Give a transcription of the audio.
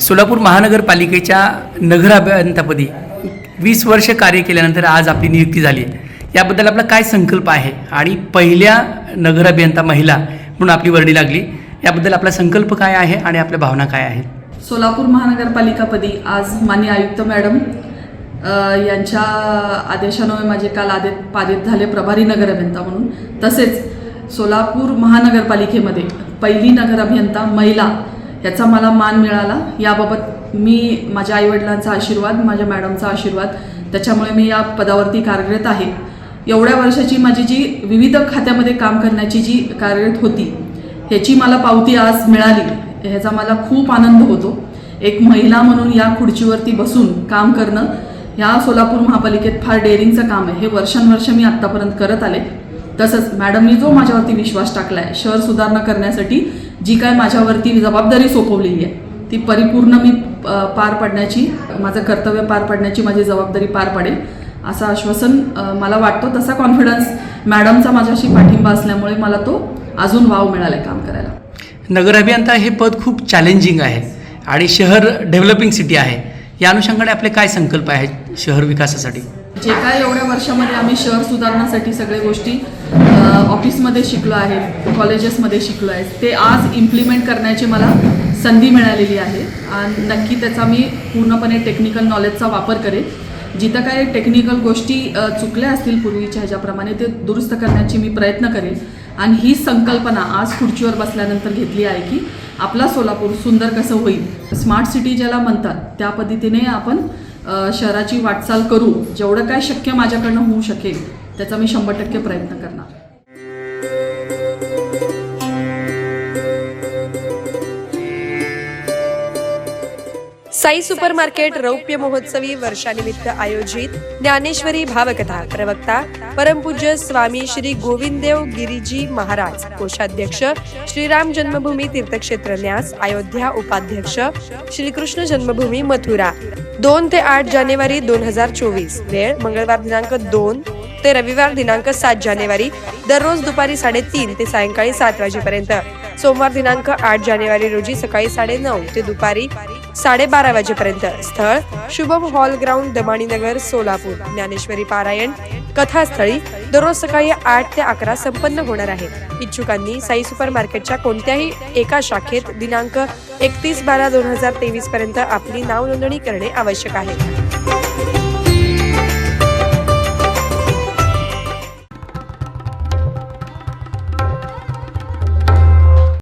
सोलापूर महानगरपालिकेच्या नगर अभियंतापदी वीस वर्ष कार्य केल्यानंतर आज आपली नियुक्ती झाली आहे. याबद्दल आपला काय संकल्प आहे? आणि पहिल्या नगर अभियंता महिला म्हणून आपली वर्णी लागली. याबद्दल आपला संकल्प काय आहे आणि आपल्या भावना काय आहेत? सोलापूर महानगरपालिकापदी आज मान्य आयुक्त मॅडम यांच्या आदेशानुसार माझे काल आदे पारित झाले प्रभारी नगर अभियंता म्हणून. तसेच सोलापूर महानगरपालिकेमध्ये पहिली नगर अभियंता महिला ह्याचा मला मान मिळाला. याबाबत मी माझ्या आईवडिलांचा आशीर्वाद माझ्या मॅडमचा आशीर्वाद त्याच्यामुळे मी या पदावरती कार्यरत आहे. एवढ्या वर्षाची माझी जी विविध खात्यामध्ये काम करण्याची जी कार्यरत होती ह्याची मला पावती आज मिळाली. ह्याचा मला खूप आनंद होतो. एक महिला म्हणून या खुर्चीवरती बसून काम करणं ह्या सोलापूर महापालिकेत फार डेअरिंगचं काम आहे. हे वर्षानुवर्ष मी आत्तापर्यंत करत आले. तसंच मॅडमनी जो माझ्यावरती विश्वास टाकला आहे शहर सुधारणा करण्यासाठी जी काय माझ्यावरती जबाबदारी सोपवलेली आहे ती परिपूर्ण मी पार पाडण्याची माझं कर्तव्य पार पाडण्याची माझी जबाबदारी पार पाडेल असं आश्वासन मला वाटतो. तसा कॉन्फिडन्स मॅडमचा माझ्याशी पाठिंबा असल्यामुळे मला तो अजून वाव मिळाला आहे काम करायला. नगर अभियंता हे पद खूप चॅलेंजिंग आहे आणि शहर डेव्हलपिंग सिटी आहे. या अनुषंगाने आपले काय संकल्प आहेत शहर विकासासाठी? जे काय एवढ्या वर्षामध्ये आम्ही शहर सुधारण्यासाठी सगळ्या गोष्टी ऑफिसमध्ये शिकलो आहे कॉलेजेसमध्ये शिकलो आहे. ते आज इम्प्लिमेंट करण्याची मला संधी मिळालेली आहे. आणि नक्की त्याचा मी पूर्णपणे टेक्निकल नॉलेजचा वापर करेन. जिथं काय टेक्निकल गोष्टी चुकल्या असतील पूर्वीच्या ह्याच्याप्रमाणे ते दुरुस्त करण्याची मी प्रयत्न करेन. आणि ही संकल्पना आज खुर्चीवर बसल्यानंतर घेतली आहे की आपला सोलापूर सुंदर कसं होईल? स्मार्ट सिटी ज्याला म्हणतात त्या पद्धतीने आपण शहराची वाटचाल करू जेवढं काय शक्य माझ्याकडनं होऊ शकेल त्याचा मी शंभर टक्के प्रयत्न करणार. साई सुपर मार्केट रौप्य महोत्सवी वर्षानिमित्त आयोजित ज्ञानेश्वरी भावकथा प्रवक्ता परमपूज्य स्वामी श्री गोविंददेव गिरीजी महाराज कोषाध्यक्ष श्रीराम जन्मभूमी तीर्थक्षेत्र न्यास अयोध्या उपाध्यक्ष श्रीकृष्ण जन्मभूमी मथुरा. दोन ते आठ जानेवारी दोन हजार चोवीस वेळ मंगळवार दिनांक दोन ते रविवार दिनांक सात जानेवारी दररोज दुपारी साडेतीन ते सायंकाळी सात वाजेपर्यंत. सोमवार दिनांक आठ जानेवारी रोजी सकाळी साडे नऊ ते दुपारी साडेबारा वाजेपर्यंत स्थळ शुभम हॉल ग्राउंड दमाणीनगर सोलापूर ज्ञानेश्वरी पारायण कथास्थळी दररोज सकाळी आठ ते अकरा संपन्न होणार आहे. इच्छुकांनी साई सुपर मार्केटच्या कोणत्याही एका शाखेत दिनांक एकतीस बारा दोन हजार तेवीस पर्यंत आपली नाव नोंदणी करणे आवश्यक आहे.